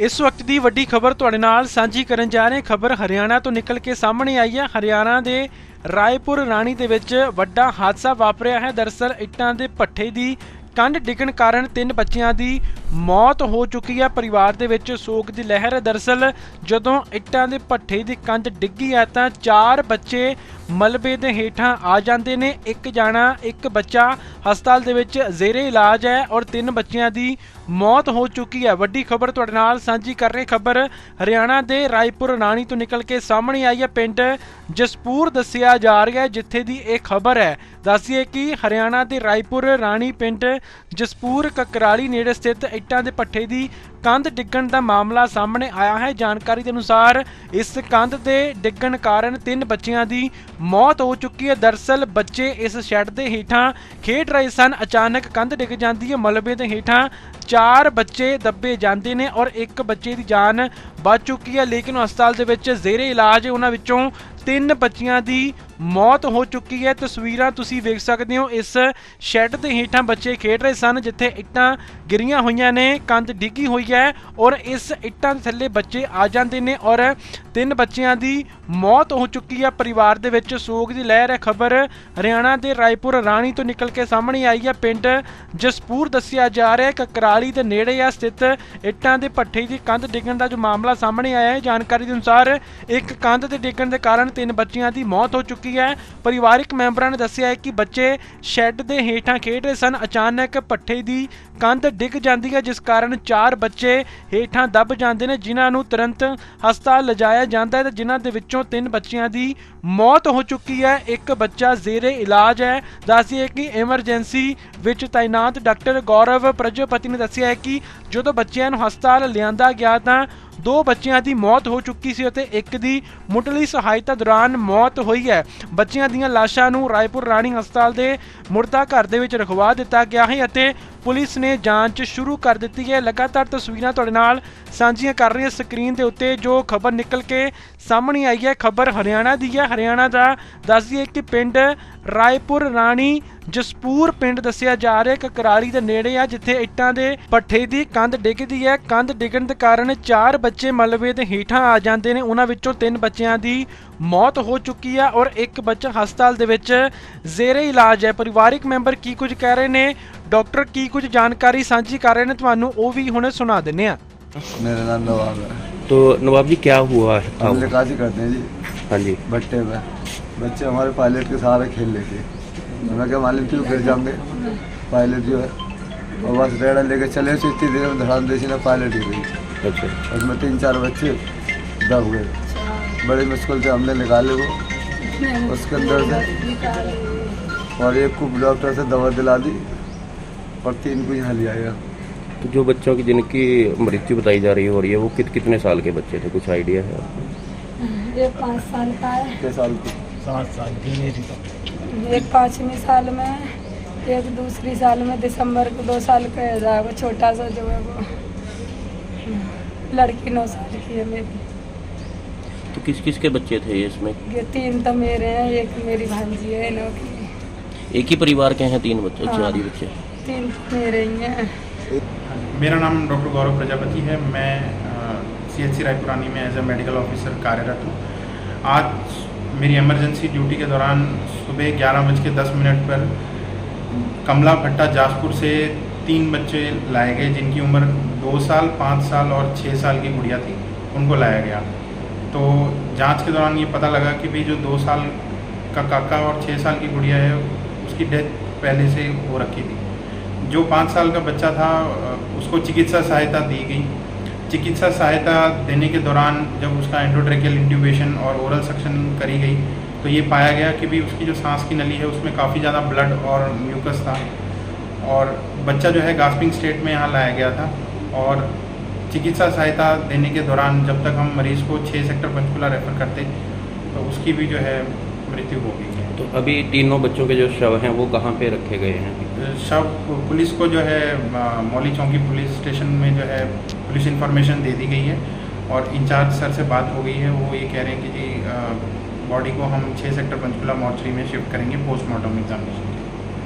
ਇਸ ਵਕਤ ਦੀ ਵੱਡੀ ਖਬਰ ਤੁਹਾਡੇ ਨਾਲ ਸਾਂਝੀ ਕਰਨ ਜਾ ਰਹੇ ਖਬਰ ਹਰਿਆਣਾ ਤੋਂ ਨਿਕਲ ਕੇ ਸਾਹਮਣੇ ਆਈ ਹੈ। ਹਰਿਆਣਾ ਦੇ ਰਾਏਪੁਰ ਰਾਣੀ ਦੇ ਵਿੱਚ ਵੱਡਾ ਹਾਦਸਾ ਵਾਪਰਿਆ ਹੈ। ਦਰਅਸਲ ਇੱਟਾਂ ਦੇ ਭੱਠੇ ਦੀ ਕੰਧ ਡਿੱਗਣ ਕਾਰਨ ਤਿੰਨ ਬੱਚਿਆਂ ਦੀ ਮੌਤ ਹੋ ਚੁੱਕੀ ਹੈ। ਪਰਿਵਾਰ ਦੇ ਵਿੱਚ ਸੋਗ ਦੀ ਲਹਿਰ ਹੈ। ਦਰਅਸਲ ਜਦੋਂ ਇੱਟਾਂ ਦੇ ਭੱਠੇ ਦੀ ਕੰਧ ਡਿੱਗੀ ਹੈ ਤਾਂ ਚਾਰ ਬੱਚੇ ਮਲਬੇ ਦੇ ਹੇਠਾਂ ਆ ਜਾਂਦੇ ਨੇ। ਇੱਕ ਜਾਣਾ, ਇੱਕ ਬੱਚਾ। ਹਸਪਤਾਲ ਦੇ ਵਿੱਚ ਜ਼ੇਰੇ ਇਲਾਜ ਹੈ ਔਰ ਤਿੰਨ ਬੱਚਿਆਂ ਦੀ ਮੌਤ ਹੋ ਚੁੱਕੀ ਹੈ। ਵੱਡੀ ਖਬਰ ਤੁਹਾਡੇ ਨਾਲ ਸਾਂਝੀ ਕਰ ਰਹੇ ਖਬਰ ਹਰਿਆਣਾ ਦੇ ਰਾਏਪੁਰ ਰਾਣੀ ਤੋਂ ਨਿਕਲ ਕੇ ਸਾਹਮਣੇ ਆਈ ਹੈ। ਪਿੰਡ ਜਸਪੂਰ ਦੱਸਿਆ ਜਾ ਰਿਹਾ ਹੈ, ਜਿੱਥੇ ਦੀ ਇਹ ਖਬਰ ਹੈ। ਦੱਸੀਏ ਕਿ ਹਰਿਆਣਾ ਦੇ ਰਾਏਪੁਰ ਰਾਣੀ ਪਿੰਡ ਜਸਪੂਰ ਕਕਰਾਲੀ ਨੇੜੇ ਸਥਿਤ ਇੱਟਾਂ ਦੇ ਪੱਠੇ ਦੀ ਕੰਧ ਡਿੱਗਣ ਦਾ ਮਾਮਲਾ ਸਾਹਮਣੇ ਆਇਆ ਹੈ। ਜਾਣਕਾਰੀ ਦੇ ਅਨੁਸਾਰ ਇਸ ਕੰਧ ਦੇ ਡਿੱਗਣ ਕਾਰਨ ਤਿੰਨ ਬੱਚਿਆਂ ਦੀ ਮੌਤ ਹੋ ਚੁੱਕੀ ਹੈ। ਦਰਸਲ ਬੱਚੇ ਇਸ ਸ਼ੈੱਡ ਦੇ ਹੇਠਾਂ ਖੇਡ ਰਹੇ ਸਨ। ਅਚਾਨਕ ਕੰਧ ਡਿੱਗ ਜਾਂਦੀ ਹੈ। ਮਲਬੇ ਦੇ ਹੇਠਾਂ ਚਾਰ ਬੱਚੇ ਦੱਬੇ ਜਾਂਦੇ ਨੇ ਔਰ ਇੱਕ ਬੱਚੇ ਦੀ ਜਾਨ ਬਚ ਚੁੱਕੀ ਹੈ, ਲੇਕਿਨ ਹਸਪਤਾਲ ਦੇ ਵਿੱਚ ਜ਼ੇਰੇ ਇਲਾਜ ਉਹਨਾਂ ਵਿੱਚੋਂ ਤਿੰਨ ਬੱਚਿਆਂ ਦੀ ਮੌਤ ਹੋ ਚੁੱਕੀ ਹੈ। ਤਸਵੀਰਾਂ ਤੁਸੀਂ ਵੇਖ ਸਕਦੇ ਹੋ, ਇਸ ਸ਼ੈੱਡ ਦੇ ਹੇਠਾਂ ਬੱਚੇ ਖੇਡ ਰਹੇ ਸਨ, ਜਿੱਥੇ ਇੱਟਾਂ ਗਿਰੀਆਂ ਹੋਈਆਂ ਨੇ, ਕੰਧ ਡਿੱਗੀ ਹੋਈ ਹੈ ਔਰ ਇਸ ਇੱਟਾਂ ਦੇ ਥੱਲੇ ਬੱਚੇ ਆ ਜਾਂਦੇ ਨੇ ਔਰ ਤਿੰਨ ਬੱਚਿਆਂ ਦੀ ਮੌਤ ਹੋ ਚੁੱਕੀ ਹੈ। ਪਰਿਵਾਰ ਦੇ ਵਿੱਚ ਸੋਗ ਦੀ ਲਹਿਰ ਹੈ। ਖਬਰ ਹਰਿਆਣਾ ਦੇ ਰਾਏਪੁਰ ਰਾਣੀ ਤੋਂ ਨਿਕਲ ਕੇ ਸਾਹਮਣੇ ਆਈ ਹੈ। ਪਿੰਡ ਜਸਪੂਰ ਦੱਸਿਆ ਜਾ ਰਿਹਾ ਹੈ ਕਕਰਾਲੀ ਦੇ ਨੇੜੇ ਆ ਸਥਿਤ ਇੱਟਾਂ ਦੇ ਭੱਠੇ ਦੀ ਕੰਧ ਡਿੱਗਣ ਦਾ ਜੋ ਮਾਮਲਾ ਸਾਹਮਣੇ ਆਇਆ ਹੈ, ਜਾਣਕਾਰੀ ਦੇ ਅਨੁਸਾਰ ਇੱਕ ਕੰਧ ਦੇ ਡਿੱਗਣ ਦੇ ਕਾਰਨ ਤਿੰਨ ਬੱਚਿਆਂ ਦੀ ਮੌਤ ਹੋ ਚੁੱਕੀ ਹੈ। ਪਰਿਵਾਰਕ ਮੈਂਬਰਾਂ ਨੇ ਦੱਸਿਆ ਹੈ ਕਿ ਬੱਚੇ ਸ਼ੈੱਡ ਦੇ ਹੇਠਾਂ ਖੇਡ ਰਹੇ ਸਨ। ਅਚਾਨਕ ਭੱਠੇ ਦੀ ਕੰਧ ਡਿੱਗ ਜਾਂਦੀ ਹੈ, ਜਿਸ ਕਾਰਨ ਚਾਰ ਬੱਚੇ ਹੇਠਾਂ ਦੱਬ ਜਾਂਦੇ ਨੇ, ਜਿਨ੍ਹਾਂ ਨੂੰ ਤੁਰੰਤ ਹਸਪਤਾਲ ਲਿਜਾਇਆ ਜਾਂਦਾ ਹੈ ਤੇ ਜਿਨ੍ਹਾਂ ਦੇ ਵਿੱਚੋਂ ਤਿੰਨ ਬੱਚਿਆਂ ਦੀ ਮੌਤ ਹੋ ਚੁੱਕੀ ਹੈ। ਇੱਕ ਬੱਚਾ ਜ਼ੇਰੇ ਇਲਾਜ ਹੈ। ਦੱਸਿਏ ਕਿ ਐਮਰਜੈਂਸੀ ਵਿੱਚ ਤਾਇਨਾਤ ਡਾਕਟਰ ਗੌਰਵ ਪ੍ਰਜਾਪਤੀ ਨੇ ਦੱਸਿਆ ਹੈ ਕਿ ਜਦੋਂ ਬੱਚਿਆਂ ਨੂੰ ਹਸਪਤਾਲ ਲਿਆਂਦਾ ਗਿਆ ਤਾਂ ਦੋ ਬੱਚਿਆਂ ਦੀ ਮੌਤ ਹੋ ਚੁੱਕੀ ਸੀ ਅਤੇ ਇੱਕ ਦੀ ਮੁੱਢਲੀ ਸਹਾਇਤਾ ਦੌਰਾਨ ਮੌਤ ਹੋਈ ਹੈ। ਬੱਚਿਆਂ ਦੀਆਂ ਲਾਸ਼ਾਂ ਨੂੰ ਰਾਏਪੁਰ ਰਾਣੀ ਹਸਪਤਾਲ ਦੇ ਮੁਰਦਾ ਘਰ ਦੇ ਵਿੱਚ ਰਖਵਾ ਦਿੱਤਾ ਗਿਆ ਹੈ ਅਤੇ ਪੁਲਿਸ ਨੇ ਜਾਂਚ ਸ਼ੁਰੂ ਕਰ ਦਿੱਤੀ ਹੈ। ਲਗਾਤਾਰ ਤਸਵੀਰਾਂ ਤੁਹਾਡੇ ਨਾਲ ਸਾਂਝੀਆਂ ਕਰ ਰਹੀ ਹਾਂ। ਸਕਰੀਨ ਦੇ ਉੱਤੇ ਜੋ ਖਬਰ ਨਿਕਲ ਕੇ ਸਾਹਮਣੇ ਆਈ ਹੈ, ਖਬਰ ਹਰਿਆਣਾ ਦੀ ਹੈ। ਹਰਿਆਣਾ ਦਾ ਦੱਸਦੀ ਦਈਏ ਕਿ ਪਿੰਡ ਰਾਏਪੁਰ ਰਾਣੀ ਜਸਪੂਰ ਪਿੰਡ ਦੱਸਿਆ ਜਾ ਰਿਹਾ ਹੈ ਕਕਰਾਲੀ ਦੇ ਨੇੜੇ ਆ, ਜਿੱਥੇ ਇੱਟਾਂ ਦੇ ਪੱਠੇ ਦੀ ਕੰਧ ਡਿੱਗਦੀ ਹੈ ਕੰਧ ਡਿੱਗਣ ਦੇ ਕਾਰਨ ਚਾਰ ਬੱਚੇ ਮਲਬੇ ਦੇ ਹੇਠਾਂ ਆ ਜਾਂਦੇ ਨੇ ਉਹਨਾਂ ਵਿੱਚੋਂ ਤਿੰਨ ਬੱਚਿਆਂ ਦੀ ਮੌਤ ਹੋ ਚੁੱਕੀ ਹੈ ਔਰ ਇੱਕ ਬੱਚਾ ਹਸਪਤਾਲ ਦੇ ਵਿੱਚ ਜ਼ੇਰੇ ਇਲਾਜ ਹੈ ਪਰਿਵਾਰਿਕ ਮੈਂਬਰ ਕੀ ਕੁਝ ਕਹਿ ਰਹੇ ਨੇ ਡਾਕਟਰ ਕੀ ਕੁਝ ਜਾਣਕਾਰੀ ਸਾਂਝੀ ਕਰ ਰਹੇ ਨੇ ਤੁਹਾਨੂੰ ਉਹ ਵੀ ਹੁਣੇ ਸੁਣਾ ਦਿੰਨੇ ਆ मेरा नाम नवाब है तो नवाब जी क्या हुआ है हम था निकासी करते हैं जी हाँ जी भट्टे में बच्चे हमारे पायलट के सहारे खेल लेते तो मैं क्या मालूम क्यों गिर जाएंगे पायलट जो है और बस रेड़ा लेके चले से इतनी देर में धड़ाम देसी ने पायलट ही गई अच्छा। उसमें तीन चार बच्चे दब गए। बड़ी मुश्किल से हमने निकाले वो। उसके अंदर से और एक को डॉक्टर से दवा दिला दी और तीन को यहाँ ले आया। तो जो बच्चों की जिनकी मृत्यु बताई जा रही हो रही है वो कित कितने साल के बच्चे थे? कुछ आइडिया है आपको? ये पाँच साल का है। छः साल की। एक पाँचवीं साल में है एक दूसरी साल में दिसंबर को दो साल का है वो छोटा सा जो है वो। लड़की नौ साल की है मेरी। तो किस किस के बच्चे थे इसमें? ये तीन तो मेरे हैं एक मेरी भांजी है इन्हों की। एक ही परिवार के हैं तीन बच्चे हाँ। चार ही बच्चे? तीन तो मेरे ही हैं। मेरा नाम डॉक्टर गौरव प्रजापति है मैं सी एच सी रायपुरानी में एज ए मेडिकल ऑफिसर कार्यरत हूँ। आज मेरी इमरजेंसी ड्यूटी के दौरान सुबह ग्यारह बज के दस मिनट पर कमला भट्टा जासपुर से तीन बच्चे लाए गए, जिनकी उम्र दो साल, पाँच साल और छः साल की गुड़िया थी, उनको लाया गया। तो जाँच के दौरान ये पता लगा कि भाई जो दो साल का काका और छः साल की गुड़िया है, उसकी डेथ पहले से हो रखी थी। जो पाँच साल का बच्चा था, उसको चिकित्सा सहायता दी गई। चिकित्सा सहायता देने के दौरान जब उसका एंडोट्रेकियल इंट्यूबेशन और ओरल सक्शन करी गई तो ये पाया गया कि भी उसकी जो सांस की नली है उसमें काफ़ी ज़्यादा ब्लड और म्यूकस था। और बच्चा जो है गास्पिंग स्टेट में यहाँ लाया गया था और चिकित्सा सहायता देने के दौरान जब तक हम मरीज़ को छः सेक्टर पंचकुला रेफर करते तो उसकी भी जो है मृत्यु हो गई है। तो अभी तीनों बच्चों के जो शव हैं वो कहाँ पे रखे गए हैं? शव पुलिस को जो है मौली चौकी पुलिस स्टेशन में जो है पुलिस इन्फॉर्मेशन दे दी गई है और इंचार्ज सर से बात हो गई है। वो ये कह रहे हैं कि जी बॉडी को हम छः सेक्टर पंचकुला मॉर्चरी में शिफ्ट करेंगे पोस्टमार्टम एग्जामिनेशन